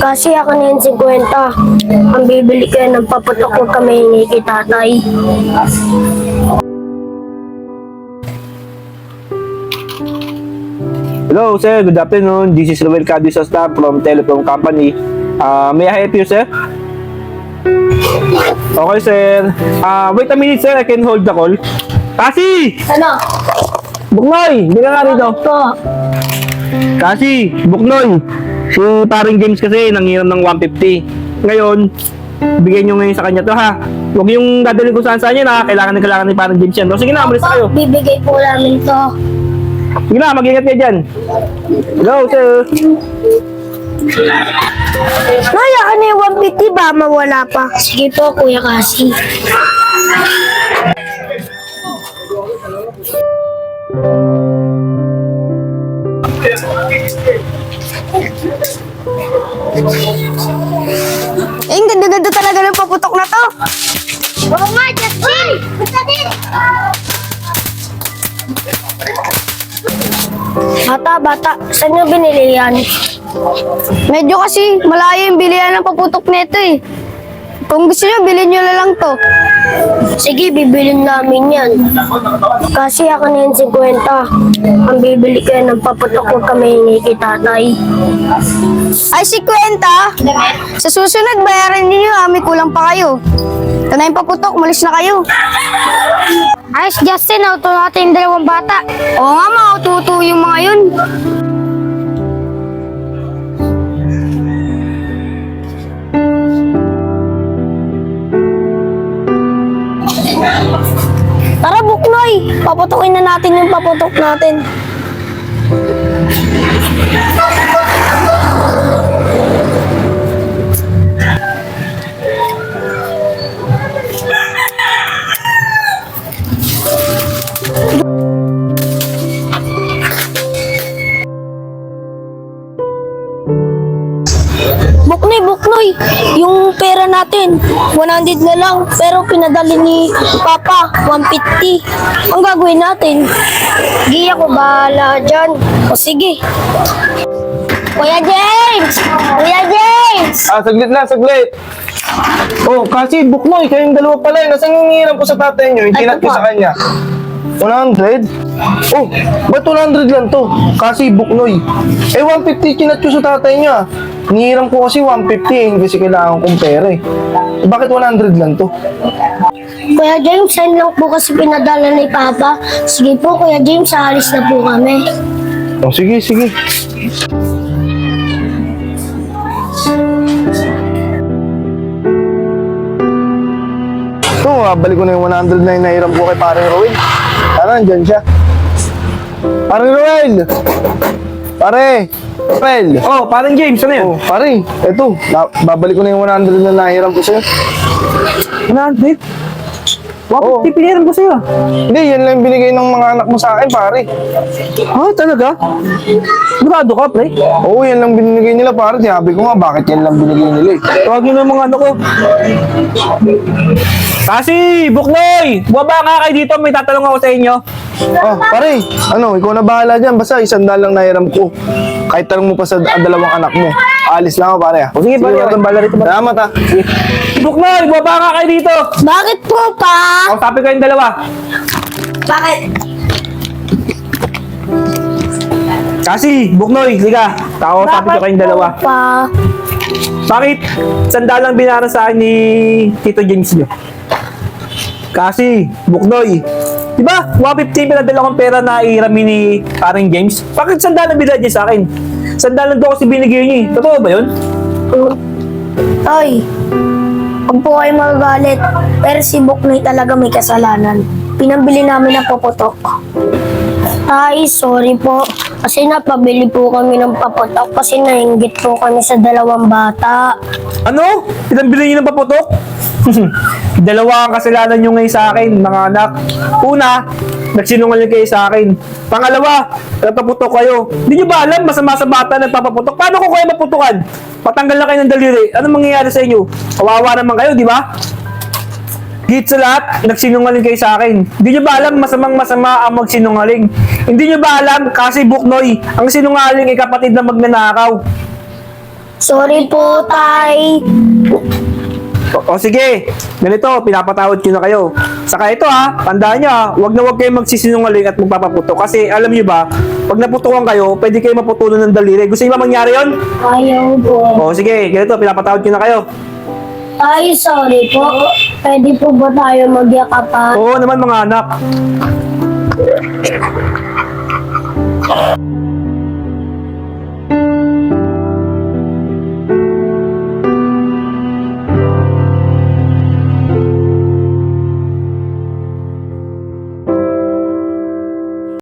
Kasi ako na yung 50. Ang bibili kayo ng paputok huwag kami hingi kay tatay. Hello, sir. Good afternoon. This is Ruel Cadisasta from Telecom Company. Uh, may I help you, sir? Okay, sir. Uh, wait a minute, sir. I can hold the call. Kasi! Ano? Buknoy! Hindi ka nga rito. Ito. Kasi, Buknoy. Si paring James kasi nangiram ng 150. Ngayon, bigyan nyo ngayon sa kanya to, ha? Huwag yung dadalhin ko saan saan yan, ha? Kailangan na kailangan ni parang James yan. O, sige na, umalis na kayo. Bibigay po namin to. Sige na, mag-ingat kayo dyan. Hello, sir. Naya ka na yung 150 ba? Mawala pa. Sige po, Kuya Kasi. Paputok na to. Oo nga, Justin! Basta din! Bata, bata, saan nyo binili yan? Medyo kasi malayo yung bilihan ng paputok nito eh. Kung gusto nyo, bilhin nyo na lang to. Sige, bibilin namin yan. Kasi ako na yung 50. Ang bibili kayo ng paputok huwag kami hingi kay tatay. Ay, si Kwenta. Sa susunod, bayaran ninyo ha. May kulang pa kayo. Ito na yung paputok, malis na kayo. Ayos, Justin, auto natin yung dalawang bata. Oo nga, maututo yung mga yun. Buknoy! Paputokin na natin yung paputok natin. Buknoy, yung pera natin, 100 na lang, pero pinadali ni Papa, 150. Ang gagawin natin? Di ako bahala dyan. O sige. Kuya James! Kuya James! Ah, saglit lang, saglit. Oh, kasi Buknoy, kayong dalawa pala eh. Nasaan yung hiniram ko sa tatay nyo? Yung Ay, tinat ko po. sa kanya. 100? Oh, ba't 100 lang to? Kasi Buknoy. Eh, 150 kinat ko sa tatay niya. Hiniram ko kasi 150 eh. Kasi kailangan kong pera eh. Eh, Bakit 100 lang to? Kuya James, saan lang po kasi pinadala ni Papa? Sige po, Kuya James, aalis na po kami. Oh, sige, sige. Ito, ah, balik ko na yung 100 na yung nahiram ko kay paring Roel. Sana nandyan siya. Paring Roel! Pare! Roel! Oh, parang James, ano yun? Oh, pare, eto, na, babalik ko na yung 100 na nahiram ko sa'yo. 100? Wow, oh. piniram ko sa'yo. Hindi, yan lang binigay ng mga anak mo sa akin, pare. Ah, talaga? Sigurado ka, pre? Oo, yan lang binigay nila, pare. Sabi ko nga, bakit yan lang binigay nila eh. Tawag nyo ng mga ano ko. Kasi, Buknoy! Bumaba nga kayo dito, may tatanong ako sa inyo. Oh, pare, ano, ikaw na bahala dyan. Basta isang daan lang nahiram ko. Kahit tanong mo pa sa ang dalawang anak mo. Alis lang ako, pare. ah. O sige, pare, pare. ako bala rito. pare. Salamat, ah. Buknoy, bumaba nga kayo dito! Bakit po, Pa? Kausapin kayong dalawa. Bakit? Kasi, Buknoy, liga. Kausapin ko kayong dalawa. po, Pa? Bakit? Sandalang binara sa akin ni Tito James nyo. Kasi, Buknoy, di ba? 150 pinadala kong pera na irami ni paring James. Bakit sandalang binala niya sa akin? Sandalang daw kasi binigay niya. eh. Totoo ba yun? Ay, huwag po kayo magagalit. Pero si Buknoy talaga may kasalanan. Pinambili namin ng paputok. Ay, sorry po. Kasi napabili po kami ng paputok kasi nainggit po kami sa dalawang bata. Ano? Pinambili niyo ng paputok? Dalawa ang kasalanan nyo ngayon sa akin, mga anak. Una, nagsinungaling kayo sa akin. Pangalawa, nagpaputok kayo. Hindi nyo ba alam, masama sa bata nagpapaputok? Paano ko kayo maputukan? Patanggal lang kayo ng daliri. Ano mangyayari sa inyo? Kawawa naman kayo, di ba? Hit sa lahat, nagsinungaling kayo sa akin. Hindi nyo ba alam masamang masama ang magsinungaling? Hindi nyo ba alam kasi Buknoy, ang sinungaling ay kapatid na magnanakaw. Sorry po, Tay. O, o sige, ganito, pinapatawad ko na kayo. Saka ito ha, tandaan nyo ha, huwag na huwag kayong magsisinungaling at magpapaputo. Kasi alam nyo ba, pag naputukan kayo, pwede kayo maputulan ng daliri. Gusto nyo ba mangyari yon? Ayaw po. O sige, ganito, pinapatawad ko na kayo. Tay, sorry po. Pwede po ba tayo magyakapan? Oo naman mga anak.